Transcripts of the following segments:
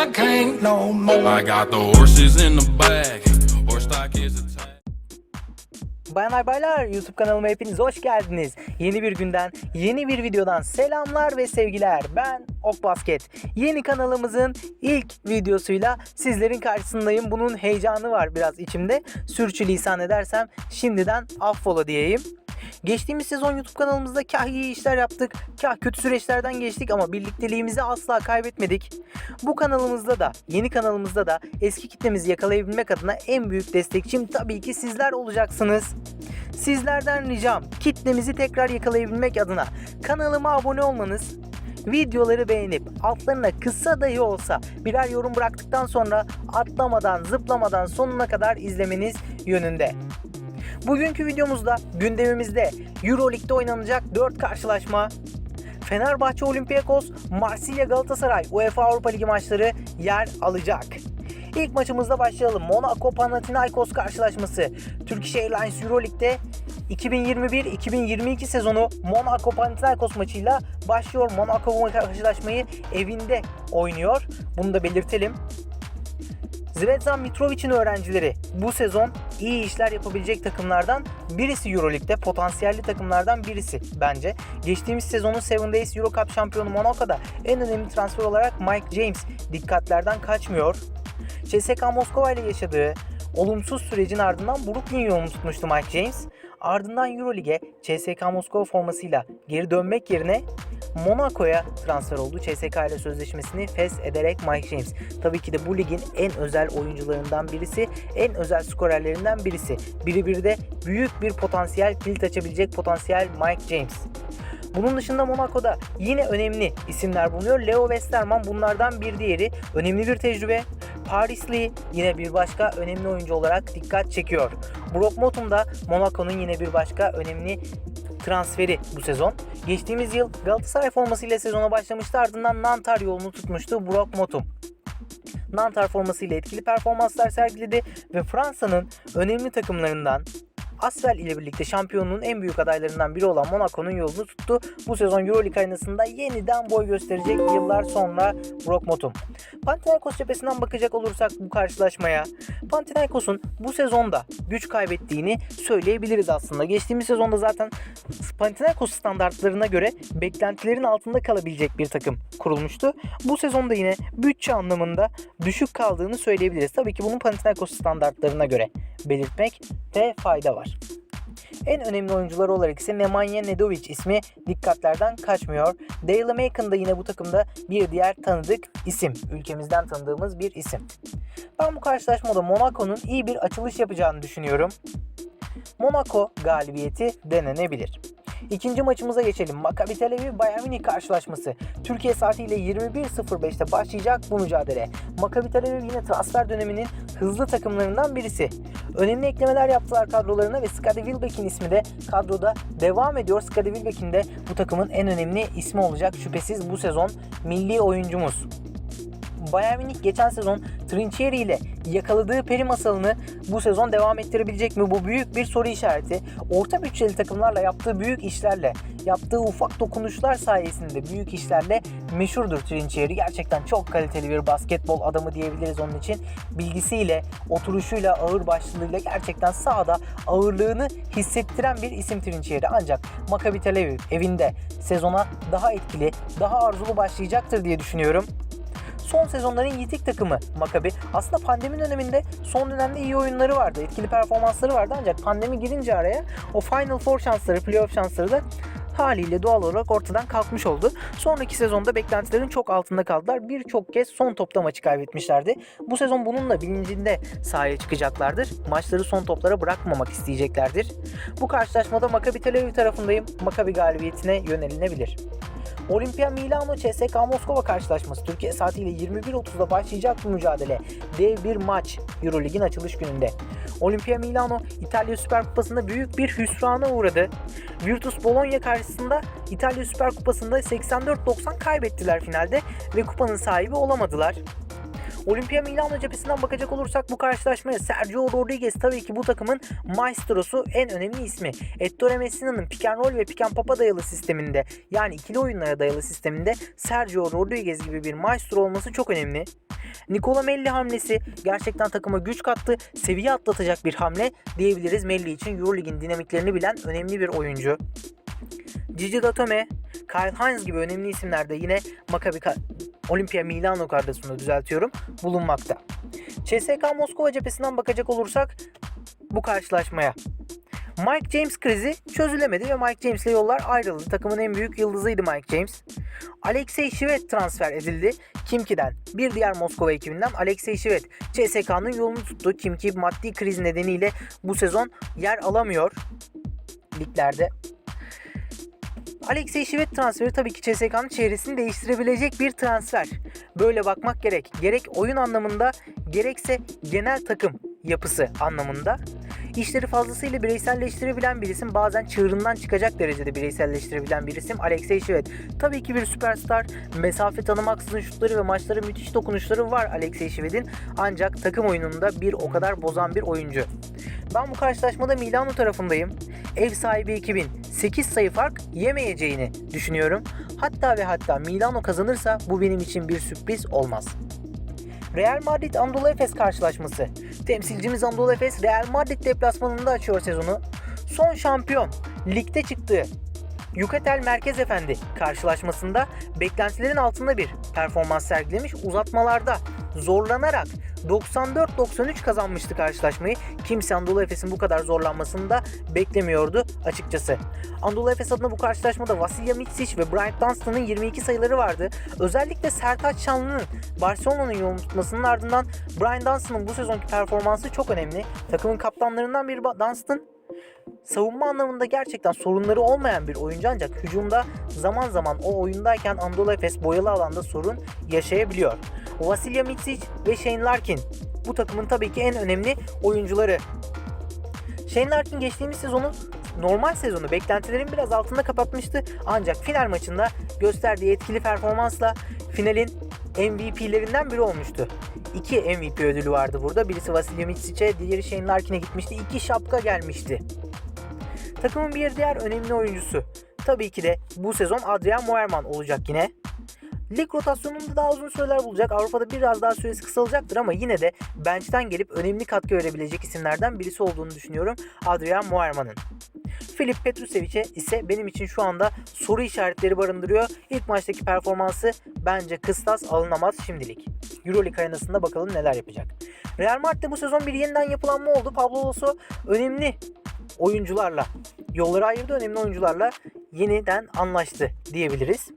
I can't no more. I got the horses in the back. Horse stock is attached. Bayanlar baylar YouTube kanalıma hepiniz hoş geldiniz. Yeni bir günden, yeni bir videodan selamlar ve sevgiler. Ben Ok Basket. Yeni kanalımızın ilk videosuyla sizlerin karşısındayım. Bunun heyecanı var biraz içimde. Sürçülisan edersem şimdiden affola diyeyim. Geçtiğimiz sezon YouTube kanalımızda kah iyi işler yaptık, kah kötü süreçlerden geçtik ama birlikteliğimizi asla kaybetmedik. Bu kanalımızda da, yeni kanalımızda da eski kitlemizi yakalayabilmek adına en büyük destekçim tabii ki sizler olacaksınız. Sizlerden ricam kitlemizi tekrar yakalayabilmek adına kanalıma abone olmanız, videoları beğenip altlarına kısa dahi olsa birer yorum bıraktıktan sonra atlamadan zıplamadan sonuna kadar izlemeniz yönünde. Bugünkü videomuzda gündemimizde Euroleague'de oynanacak 4 karşılaşma, Fenerbahçe Olympiakos, Marsilya Galatasaray UEFA Avrupa Ligi maçları yer alacak. İlk maçımızda başlayalım. Monaco Panathinaikos karşılaşması. Turkish Airlines Euroleague'de 2021-2022 sezonu Monaco Panathinaikos maçıyla başlıyor. Monaco bu karşılaşmayı evinde oynuyor. Bunu da belirtelim. Zvezdan Mitrovic'in öğrencileri bu sezon iyi işler yapabilecek takımlardan birisi Euroleague'de. Potansiyelli takımlardan birisi bence. Geçtiğimiz sezonun 7 Days Euro Cup şampiyonu Monaco'da en önemli transfer olarak Mike James dikkatlerden kaçmıyor. CSKA Moskova ile yaşadığı olumsuz sürecin ardından Brooklyn yolunu tutmuştu Mike James. Ardından Euroleague'e CSKA Moskova formasıyla geri dönmek yerine Monaco'ya transfer oldu. CSKA ile sözleşmesini fes ederek Mike James. Tabii ki de bu ligin en özel oyuncularından birisi, en özel skorerlerinden birisi. Biri bir de büyük bir potansiyel, kilit açabilecek potansiyel Mike James. Bunun dışında Monaco'da yine önemli isimler bulunuyor. Leo Westerman bunlardan bir diğeri. Önemli bir tecrübe. Paris Lee yine bir başka önemli oyuncu olarak dikkat çekiyor. Brock Motum da Monaco'nun yine bir başka önemli transferi bu sezon. Geçtiğimiz yıl Galatasaray formasıyla sezona başlamıştı ardından Nantar yolunu tutmuştu Brock Motum. Nantar formasıyla etkili performanslar sergiledi ve Fransa'nın önemli takımlarından Asvel ile birlikte şampiyonluğun en büyük adaylarından biri olan Monaco'nun yolunu tuttu. Bu sezon Euroleague arenasında yeniden boy gösterecek yıllar sonra Brock Motum. Panathinaikos cephesinden bakacak olursak bu karşılaşmaya Panathinaikos'un bu sezonda güç kaybettiğini söyleyebiliriz aslında. Geçtiğimiz sezonda zaten Panathinaikos standartlarına göre beklentilerin altında kalabilecek bir takım kurulmuştu. Bu sezonda yine bütçe anlamında düşük kaldığını söyleyebiliriz. Tabii ki bunun Panathinaikos standartlarına göre belirtmekte fayda var. En önemli oyuncuları olarak ise Nemanja Nedovic ismi dikkatlerden kaçmıyor. Dale Macon da yine bu takımda bir diğer tanıdık isim. Ülkemizden tanıdığımız bir isim. Ben bu karşılaşmada Monaco'nun iyi bir açılış yapacağını düşünüyorum. Monaco galibiyeti denenebilir. İkinci maçımıza geçelim. Maccabi Tel Aviv Bayern Münih karşılaşması. Türkiye saatiyle 21.05'te başlayacak bu mücadele. Maccabi Tel Aviv yine transfer döneminin hızlı takımlarından birisi. Önemli eklemeler yaptılar kadrolarına ve Skadi Wilbeck'in ismi de kadroda devam ediyor. Skadi Wilbeck'in de bu takımın en önemli ismi olacak şüphesiz bu sezon milli oyuncumuz. Bayern Münih geçen sezon Trinchieri ile yakaladığı peri masalını bu sezon devam ettirebilecek mi? Bu büyük bir soru işareti. Orta bütçeli takımlarla yaptığı büyük işlerle, yaptığı ufak dokunuşlar sayesinde büyük işlerle meşhurdur Trinchieri. Gerçekten çok kaliteli bir basketbol adamı diyebiliriz onun için. Bilgisiyle, oturuşuyla, ağır başlılığıyla gerçekten sahada ağırlığını hissettiren bir isim Trinchieri. Ancak Maccabi Tel Aviv evinde sezona daha etkili, daha arzulu başlayacaktır diye düşünüyorum son sezonların yitik takımı Maccabi. Aslında pandemi döneminde son dönemde iyi oyunları vardı. Etkili performansları vardı ancak pandemi girince araya o Final Four şansları, playoff şansları da haliyle doğal olarak ortadan kalkmış oldu. Sonraki sezonda beklentilerin çok altında kaldılar. Birçok kez son topta maçı kaybetmişlerdi. Bu sezon bununla bilincinde sahaya çıkacaklardır. Maçları son toplara bırakmamak isteyeceklerdir. Bu karşılaşmada Maccabi Tel Aviv tarafındayım. Maccabi galibiyetine yönelinebilir. Olimpia Milano CSKA Moskova karşılaşması Türkiye saatiyle 21.30'da başlayacak bu mücadele. Dev bir maç Eurolig'in açılış gününde. Olimpia Milano İtalya Süper Kupası'nda büyük bir hüsrana uğradı. Virtus Bologna karşısında İtalya Süper Kupası'nda 84-90 kaybettiler finalde ve kupanın sahibi olamadılar. Olimpia Milano cephesinden bakacak olursak bu karşılaşmaya Sergio Rodriguez tabii ki bu takımın maestrosu en önemli ismi. Ettore Messina'nın pick and roll ve pick and pop'a dayalı sisteminde yani ikili oyunlara dayalı sisteminde Sergio Rodriguez gibi bir maestro olması çok önemli. Nikola Melli hamlesi gerçekten takıma güç kattı. Seviye atlatacak bir hamle diyebiliriz Melli için. Eurolig'in dinamiklerini bilen önemli bir oyuncu. Gigi Datome, Kyle Hines gibi önemli isimler de yine Maccabi Olimpia Milano kadrosunda düzeltiyorum bulunmakta. CSK Moskova cephesinden bakacak olursak bu karşılaşmaya. Mike James krizi çözülemedi ve Mike James ile yollar ayrıldı. Takımın en büyük yıldızıydı Mike James. Alexey Şivet transfer edildi Kimki'den. Bir diğer Moskova ekibinden Alexey Şivet CSK'nın yolunu tuttu. Kimki maddi kriz nedeniyle bu sezon yer alamıyor liglerde. Alexey Şivet transferi tabii ki CSK'nın çevresini değiştirebilecek bir transfer. Böyle bakmak gerek. Gerek oyun anlamında gerekse genel takım yapısı anlamında. İşleri fazlasıyla bireyselleştirebilen bir isim bazen çığırından çıkacak derecede bireyselleştirebilen bir isim Alexey Şivet. Tabii ki bir süperstar, mesafe tanımaksızın şutları ve maçları müthiş dokunuşları var Alexey Şivet'in ancak takım oyununda bir o kadar bozan bir oyuncu. Ben bu karşılaşmada Milano tarafındayım. Ev sahibi ekibin 8 sayı fark yemeyeceğini düşünüyorum. Hatta ve hatta Milano kazanırsa bu benim için bir sürpriz olmaz. Real Madrid Anadolu Efes karşılaşması. Temsilcimiz Anadolu Efes Real Madrid deplasmanında açıyor sezonu. Son şampiyon ligde çıktığı Yukatel Merkez Efendi karşılaşmasında beklentilerin altında bir performans sergilemiş. Uzatmalarda zorlanarak 94-93 kazanmıştı karşılaşmayı. Kimse Anadolu Efes'in bu kadar zorlanmasını da beklemiyordu açıkçası. Anadolu Efes adına bu karşılaşmada Vasilya Mitsic ve Bryant Dunstan'ın 22 sayıları vardı. Özellikle Sertaç Şanlı'nın Barcelona'nın yolunu tutmasının ardından Brian Dunstan'ın bu sezonki performansı çok önemli. Takımın kaptanlarından biri Dunstan savunma anlamında gerçekten sorunları olmayan bir oyuncu ancak hücumda zaman zaman o oyundayken Anadolu Efes boyalı alanda sorun yaşayabiliyor. Vasilya Mitsic ve Shane Larkin bu takımın tabii ki en önemli oyuncuları. Shane Larkin geçtiğimiz sezonu normal sezonu beklentilerin biraz altında kapatmıştı ancak final maçında gösterdiği etkili performansla finalin MVP'lerinden biri olmuştu. İki MVP ödülü vardı burada. Birisi Vasilya Mitsic'e, diğeri Shane Larkin'e gitmişti. İki şapka gelmişti. Takımın bir diğer önemli oyuncusu. Tabii ki de bu sezon Adrian Moerman olacak yine. Lig rotasyonunda daha uzun süreler bulacak. Avrupa'da biraz daha süresi kısalacaktır ama yine de bench'ten gelip önemli katkı verebilecek isimlerden birisi olduğunu düşünüyorum Adrian Moerman'ın. Filip Petrusevic'e ise benim için şu anda soru işaretleri barındırıyor. İlk maçtaki performansı bence kıstas alınamaz şimdilik. Euroleague arenasında bakalım neler yapacak. Real Madrid'de bu sezon bir yeniden yapılanma oldu. Pablo Lasso önemli oyuncularla, yolları ayırdı önemli oyuncularla yeniden anlaştı diyebiliriz.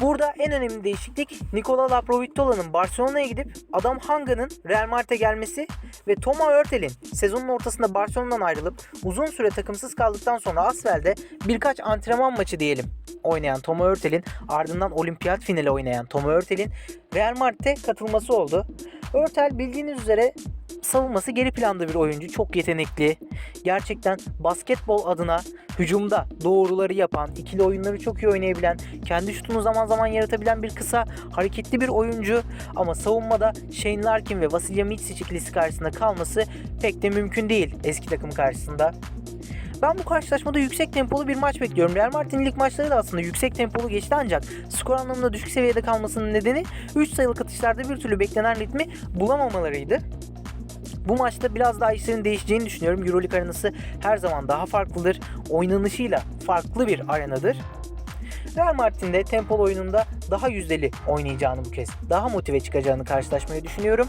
Burada en önemli değişiklik Nikola Laprovitola'nın Barcelona'ya gidip Adam Hanga'nın Real Madrid'e gelmesi ve Toma Örtel'in sezonun ortasında Barcelona'dan ayrılıp uzun süre takımsız kaldıktan sonra Asfel'de birkaç antrenman maçı diyelim oynayan Toma Örtel'in ardından olimpiyat finali oynayan Toma Örtel'in Real Madrid'e katılması oldu. Örtel bildiğiniz üzere savunması geri planda bir oyuncu. Çok yetenekli. Gerçekten basketbol adına hücumda doğruları yapan, ikili oyunları çok iyi oynayabilen, kendi şutunu zaman zaman yaratabilen bir kısa, hareketli bir oyuncu. Ama savunmada Shane Larkin ve Vasilya Mitsic ikilisi karşısında kalması pek de mümkün değil eski takım karşısında. Ben bu karşılaşmada yüksek tempolu bir maç bekliyorum. Real Madrid'in lig maçları da aslında yüksek tempolu geçti ancak skor anlamında düşük seviyede kalmasının nedeni 3 sayılık atışlarda bir türlü beklenen ritmi bulamamalarıydı. Bu maçta biraz daha işlerin değişeceğini düşünüyorum. Euroleague arenası her zaman daha farklıdır. Oynanışıyla farklı bir arenadır. Real Madrid'in de tempolu oyununda daha yüzdeli oynayacağını bu kez, daha motive çıkacağını karşılaşmayı düşünüyorum.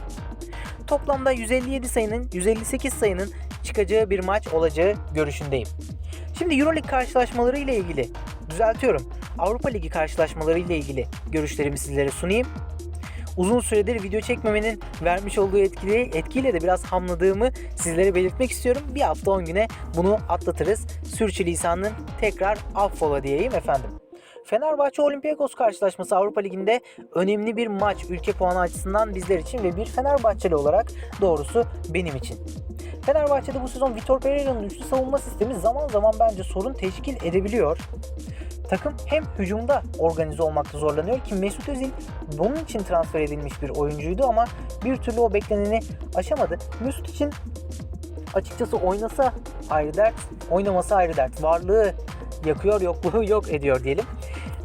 Toplamda 157 sayının, 158 sayının çıkacağı bir maç olacağı görüşündeyim. Şimdi Euroleague karşılaşmaları ile ilgili düzeltiyorum. Avrupa Ligi karşılaşmaları ile ilgili görüşlerimi sizlere sunayım. Uzun süredir video çekmemenin vermiş olduğu etkili, etkiyle de biraz hamladığımı sizlere belirtmek istiyorum. Bir hafta 10 güne bunu atlatırız. Sürçülisanın tekrar affola diyeyim efendim. Fenerbahçe Olympiakos karşılaşması Avrupa Ligi'nde önemli bir maç ülke puanı açısından bizler için ve bir Fenerbahçeli olarak doğrusu benim için. Fenerbahçe'de bu sezon Vitor Pereira'nın üçlü savunma sistemi zaman zaman bence sorun teşkil edebiliyor. Takım hem hücumda organize olmakta zorlanıyor ki Mesut Özil bunun için transfer edilmiş bir oyuncuydu ama bir türlü o bekleneni aşamadı. Mesut için açıkçası oynasa ayrı dert, oynaması ayrı dert. Varlığı yakıyor, yokluğu yok ediyor diyelim.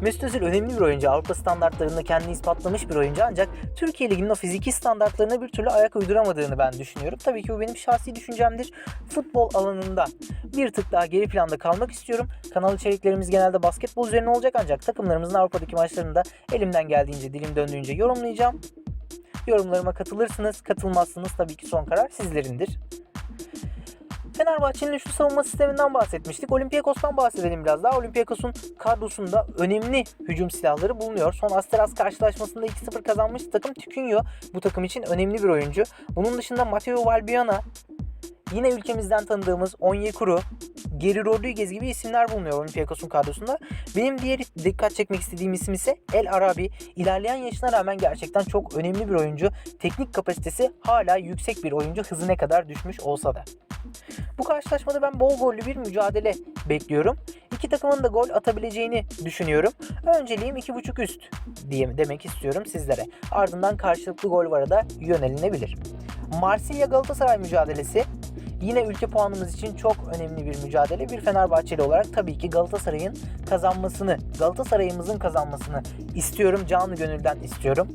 Mesut Özil önemli bir oyuncu. Avrupa standartlarında kendini ispatlamış bir oyuncu ancak Türkiye Ligi'nin o fiziki standartlarına bir türlü ayak uyduramadığını ben düşünüyorum. Tabii ki bu benim şahsi düşüncemdir. Futbol alanında bir tık daha geri planda kalmak istiyorum. Kanal içeriklerimiz genelde basketbol üzerine olacak ancak takımlarımızın Avrupa'daki maçlarını da elimden geldiğince, dilim döndüğünce yorumlayacağım. Yorumlarıma katılırsınız, katılmazsınız tabii ki son karar sizlerindir. Fenerbahçe'nin üçlü savunma sisteminden bahsetmiştik. Olympiakos'tan bahsedelim biraz daha. Olympiakos'un kadrosunda önemli hücum silahları bulunuyor. Son Asteras karşılaşmasında 2-0 kazanmış takım Tükünyo bu takım için önemli bir oyuncu. Bunun dışında Matteo Valbuena, yine ülkemizden tanıdığımız Onyekuru, Geri Rodriguez gibi isimler bulunuyor Olympiakos'un kadrosunda. Benim diğer dikkat çekmek istediğim isim ise El Arabi. İlerleyen yaşına rağmen gerçekten çok önemli bir oyuncu. Teknik kapasitesi hala yüksek bir oyuncu hızı ne kadar düşmüş olsa da. Bu karşılaşmada ben bol gollü bir mücadele bekliyorum. İki takımın da gol atabileceğini düşünüyorum. Önceliğim 2.5 üst diye demek istiyorum sizlere. Ardından karşılıklı gol vara da yönelinebilir. Marsilya Galatasaray mücadelesi Yine ülke puanımız için çok önemli bir mücadele. Bir Fenerbahçeli olarak tabii ki Galatasaray'ın kazanmasını, Galatasaray'ımızın kazanmasını istiyorum. Canlı gönülden istiyorum.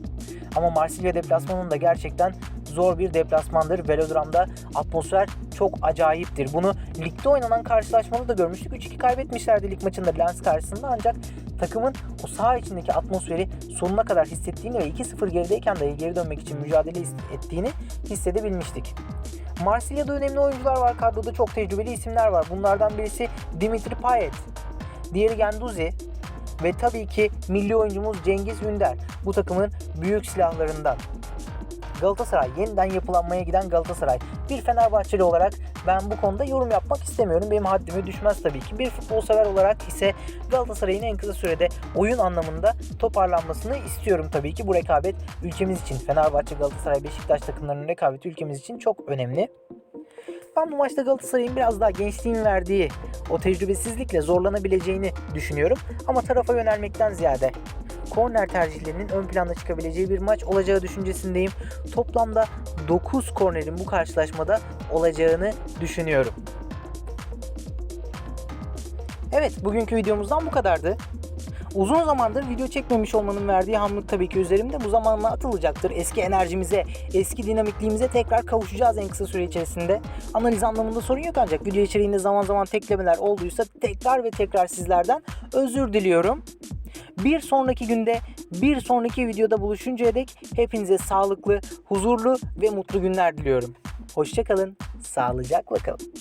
Ama Marsilya deplasmanının da gerçekten zor bir deplasmandır. Velodram'da atmosfer çok acayiptir. Bunu ligde oynanan karşılaşmada da görmüştük. 3-2 kaybetmişlerdi lig maçında Lens karşısında ancak takımın o saha içindeki atmosferi sonuna kadar hissettiğini ve 2-0 gerideyken dahi geri dönmek için mücadele ettiğini hissedebilmiştik. Marsilya'da önemli oyuncular var. Kadroda çok tecrübeli isimler var. Bunlardan birisi Dimitri Payet. Diğeri Genduzi. Ve tabii ki milli oyuncumuz Cengiz Ünder. Bu takımın büyük silahlarından. Galatasaray yeniden yapılanmaya giden Galatasaray. Bir Fenerbahçeli olarak ben bu konuda yorum yapmak istemiyorum. Benim haddime düşmez tabii ki. Bir futbol sever olarak ise Galatasaray'ın en kısa sürede oyun anlamında toparlanmasını istiyorum tabii ki. Bu rekabet ülkemiz için Fenerbahçe, Galatasaray, Beşiktaş takımlarının rekabeti ülkemiz için çok önemli. Ben bu maçta Galatasaray'ın biraz daha gençliğin verdiği o tecrübesizlikle zorlanabileceğini düşünüyorum. Ama tarafa yönelmekten ziyade korner tercihlerinin ön planda çıkabileceği bir maç olacağı düşüncesindeyim. Toplamda 9 kornerin bu karşılaşmada olacağını düşünüyorum. Evet, bugünkü videomuzdan bu kadardı. Uzun zamandır video çekmemiş olmanın verdiği hamlık tabii ki üzerimde. Bu zamanla atılacaktır. Eski enerjimize, eski dinamikliğimize tekrar kavuşacağız en kısa süre içerisinde. Analiz anlamında sorun yok ancak video içeriğinde zaman zaman teklemeler olduysa tekrar ve tekrar sizlerden özür diliyorum. Bir sonraki günde, bir sonraki videoda buluşuncaya dek hepinize sağlıklı, huzurlu ve mutlu günler diliyorum. Hoşçakalın, sağlıcakla kalın.